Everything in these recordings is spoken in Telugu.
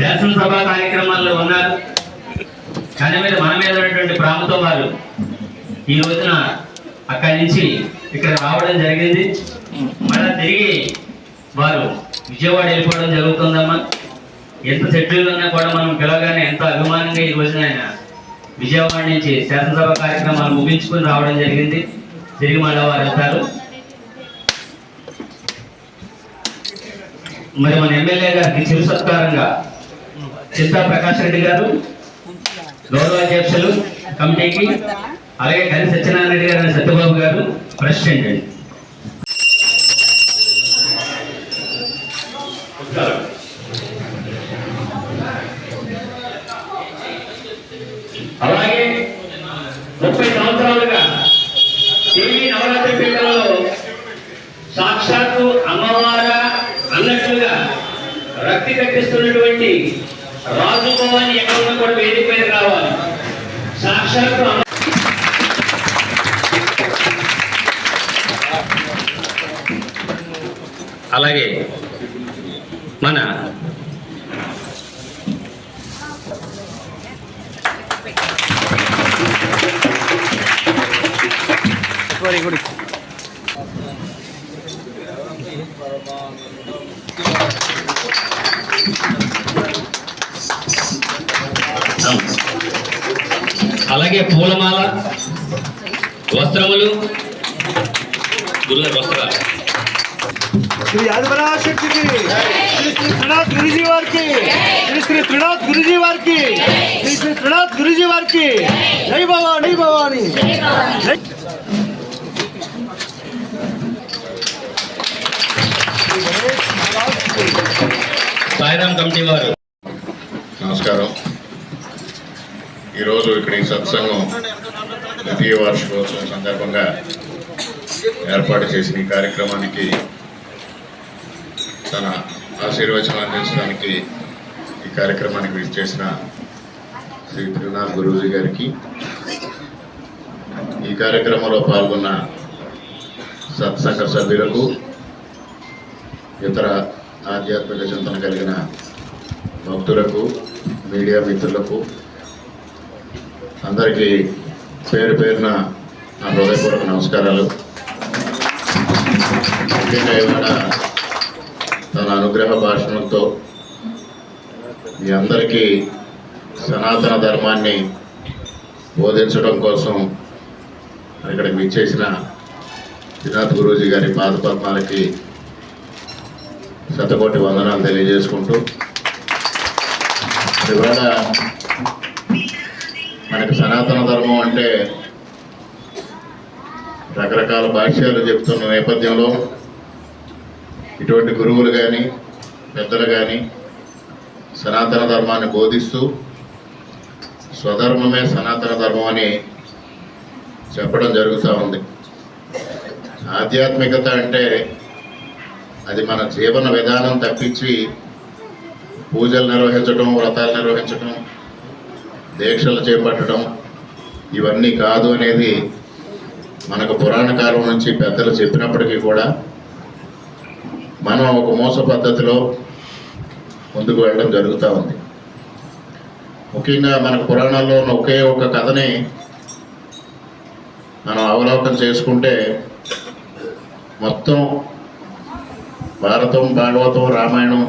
శాసనసభ కార్యక్రమాల్లో ఉన్నారు. కానీ మీద మన మీద ఉన్నటువంటి ప్రాముతో వారు ఈ రోజున అక్కడి నుంచి ఇక్కడ రావడం జరిగింది. మళ్ళా తిరిగి వారు విజయవాడ వెళ్ళిపోవడం జరుగుతుందమ్మా. ఎంత సెటిల్ ఉన్నా కూడా మనం పిలవగానే ఎంత అభిమానంగా ఈ రోజున ఆయన విజయవాడ నుంచి శాసనసభ కార్యక్రమాలు ముగించుకుని రావడం జరిగింది. తిరిగి మళ్ళా వారు వెళ్తారు. మరి మన ఎమ్మెల్యే గారికి చిరు సత్కారంగా చింతా ప్రకాష్ రెడ్డి గారు గౌరవాధ్యక్షులు కమిటీకి అలాగే కరి సత్యనారాయణ రెడ్డి గారు సత్యబాబు గారు ప్రెసిడెంట్ అండి. అలాగే ముప్పై సంవత్సరాలుగా దేవి నవరాత్రి పీఠంలో సాక్షాత్తు కప్పి కట్టిస్తున్నటువంటి రాజు భవాని ఎక్కడ కూడా వేదిక మీద రావాలి. సాక్షాత్తు అలాగే మన వెరీ గుడ్ అలాగే పూలమాల వస్త్రములు గురుగారు వస్త్రాలు. శ్రీ యాదవరాజ్ శక్తికి శ్రీ శ్రీ త్రినాథ్ గురుజీ వారికి శ్రీ శ్రీ త్రినాథ్ గురుజీ వారికి శ్రీ శ్రీ త్రినాథ్ గురుజీ వారికి జై భవాని భవాని. జై సాయిరామ్ కమిటీ వారు. ఈరోజు ఇక్కడ ఈ సత్సంగం ద్వితీయ వార్షికోత్సవం సందర్భంగా ఏర్పాటు చేసిన ఈ కార్యక్రమానికి తన ఆశీర్వచనం అందించడానికి ఈ కార్యక్రమానికి విజిట్ చేసిన శ్రీ త్రినాథ్ గురూజీ గారికి ఈ కార్యక్రమంలో పాల్గొన్న సత్సంగ సభ్యులకు ఇతర ఆధ్యాత్మిక చింతన కలిగిన భక్తులకు మీడియా మిత్రులకు అందరికీ పేరు పేరున నా హృదయపూర్వక నమస్కారాలు. ముఖ్యంగా ఇవాళ తన అనుగ్రహ భాషణంతో మీ అందరికీ సనాతన ధర్మాన్ని బోధించడం కోసం ఇక్కడికి విచ్చేసిన శ్రీనాథ్ గురూజీ గారి పాదపద్మాలకి శతకోటి వందనాలు తెలియజేసుకుంటూ ఇవాళ మనకి సనాతన ధర్మం అంటే రకరకాల భాష్యాలు చెప్తున్న నేపథ్యంలో ఇటువంటి గురువులు కానీ పెద్దలు కానీ సనాతన ధర్మాన్ని బోధిస్తూ స్వధర్మమే సనాతన ధర్మం అని చెప్పడం జరుగుతూ ఉంది. ఆధ్యాత్మికత అంటే అది మన జీవన విధానం తప్పించి పూజలు నిర్వహించడం వ్రతాలు నిర్వహించడం దీక్షలు చేపట్టడం ఇవన్నీ కాదు అనేది మనకు పురాణ కాలం నుంచి పెద్దలు చెప్పినప్పటికీ కూడా మనం ఒక మోస పద్ధతిలో ముందుకు వెళ్ళడం జరుగుతూ ఉంది. ముఖ్యంగా మనకు పురాణాల్లో ఉన్న ఒకే ఒక కథని మనం అవలోకనం చేసుకుంటే మొత్తం భారతం భాగవతం రామాయణం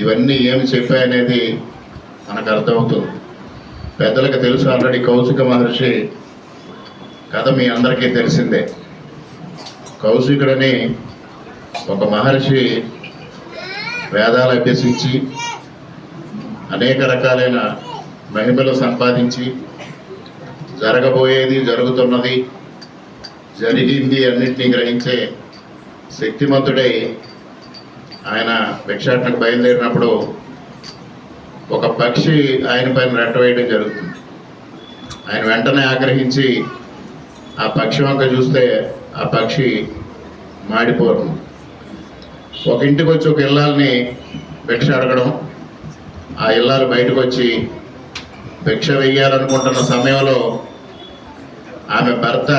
ఇవన్నీ ఏమి చెప్పాయనేది మనకు అర్థమవుతుంది. పెద్దలకు తెలుసు ఆల్రెడీ కౌశిక మహర్షి కథ మీ అందరికీ తెలిసిందే. కౌశికుడని ఒక మహర్షి వేదాలు అభ్యసించి అనేక రకాలైన మహిమలు సంపాదించి జరగబోయేది జరుగుతున్నది జరిగింది అన్నింటినీ గ్రహించే శక్తిమంతుడై ఆయన భిక్షాటనకు బయలుదేరినప్పుడు ఒక పక్షి ఆయన పైన రెట్టవేయడం జరుగుతుంది. ఆయన వెంటనే ఆగ్రహించి ఆ పక్షి వంక చూస్తే ఆ పక్షి మాడిపోతుంది ఒక ఇంటికి వచ్చి ఒక ఇల్లాలని భిక్ష అడగడం ఆ ఇల్లాలు బయటకు వచ్చి భిక్ష వెయ్యాలనుకుంటున్న సమయంలో ఆమె భర్త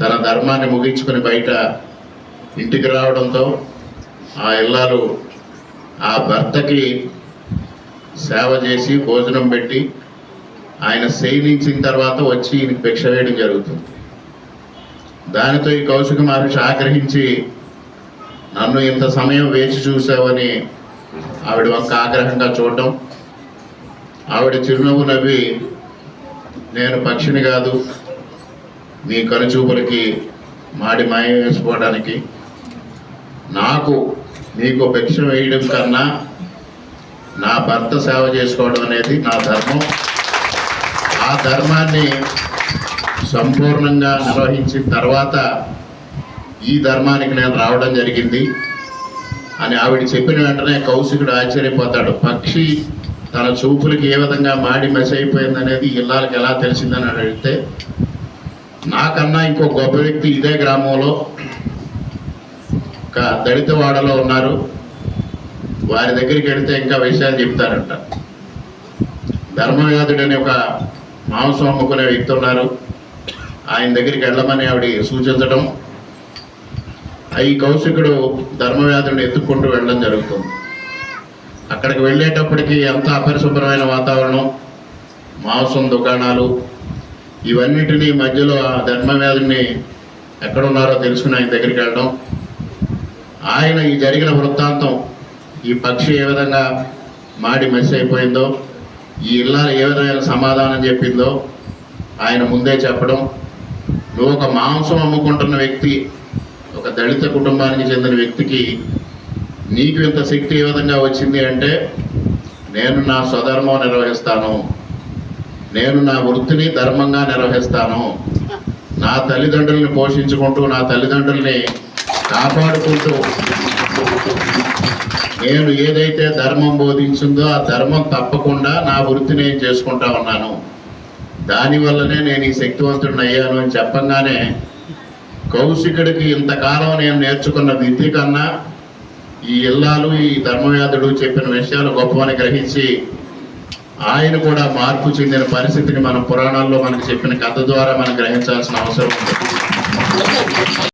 తన ధర్మాన్ని ముగించుకుని బయట ఇంటికి రావడంతో ఆ ఇల్లాలు ఆ భర్తకి సేవ చేసి భోజనం పెట్టి ఆయన శయనించిన తర్వాత వచ్చి ఈయనకి భిక్ష వేయడం జరుగుతుంది. దానితో ఈ కౌశిక మహర్షి ఆగ్రహించి నన్ను ఇంత సమయం వేచి చూసావని ఆవిడ ఒక ఆగ్రహంగా చూడటం. ఆవిడ చిరునవ్వు నవ్వి నేను పక్షిని కాదు మీ కనుచూపులకి మాడి మాయ వేసుకోవడానికి నాకు మీకు భిక్ష వేయడం కన్నా నా భర్త సేవ చేసుకోవడం అనేది నా ధర్మం. ఆ ధర్మాన్ని సంపూర్ణంగా నిర్వహించిన తర్వాత ఈ ధర్మానికి నేను రావడం జరిగింది. అని ఆవిడ చెప్పిన వెంటనే కౌశికుడు ఆశ్చర్యపోతాడు. పక్షి తన చూపులకి ఏ విధంగా మాడి మెస్ అయిపోయింది అనేది ఇళ్ళకి ఎలా తెలిసిందని అడిగితే నాకన్నా ఇంకో గొప్ప వ్యక్తి ఇదే గ్రామంలో ఒక దళిత ఉన్నారు. వారి దగ్గరికి వెళితే ఇంకా విషయాలు చెప్తారంట. ధర్మవ్యాధుడు అనే ఒక మాంసం అమ్ముకునే వ్యక్తి ఉన్నారు. ఆయన దగ్గరికి వెళ్ళమని ఆవిడ సూచించడం ఈ కౌశికుడు ధర్మవ్యాధుడిని ఎత్తుక్కుంటూ వెళ్ళడం జరుగుతుంది. అక్కడికి వెళ్ళేటప్పటికి ఎంత అపరిశుభ్రమైన వాతావరణం మాంసం దుకాణాలు ఇవన్నిటినీ మధ్యలో ఆ ధర్మవ్యాధుడిని ఎక్కడున్నారో తెలుసుకుని ఆయన దగ్గరికి వెళ్ళడం ఆయన ఈ జరిగిన వృత్తాంతం ఈ పక్షి ఏ విధంగా మాడి మెస్ అయిపోయిందో ఈ ఇల్లాలు ఏ విధమైన సమాధానం చెప్పిందో ఆయన ముందే చెప్పడం. నువ్వు ఒక మాంసం అమ్ముకుంటున్న వ్యక్తి ఒక దళిత కుటుంబానికి చెందిన వ్యక్తికి నీకు ఇంత శక్తి ఏ విధంగా వచ్చింది అంటే నేను నా స్వధర్మం నిర్వహిస్తాను. నేను నా వృత్తిని ధర్మంగా నిర్వహిస్తాను. నా తల్లిదండ్రుల్ని పోషించుకుంటూ నా తల్లిదండ్రుల్ని కాపాడుకుంటూ నేను ఏదైతే ధర్మం బోధించిందో ఆ ధర్మం తప్పకుండా నా వృత్తి నేను చేసుకుంటా ఉన్నాను. దానివల్లనే నేను ఈ శక్తివంతుడిని అయ్యాను అని చెప్పంగానే కౌశికుడికి ఇంతకాలం నేను నేర్చుకున్న విద్య కన్నా ఈ ఇల్లాలు ఈ ధర్మవ్యాధుడు చెప్పిన విషయాలు గొప్పవని గ్రహించి ఆయన కూడా మార్పు చెందిన పరిస్థితిని మన పురాణాల్లో మనకు చెప్పిన కథ ద్వారా మనం గ్రహించాల్సిన అవసరం ఉంది.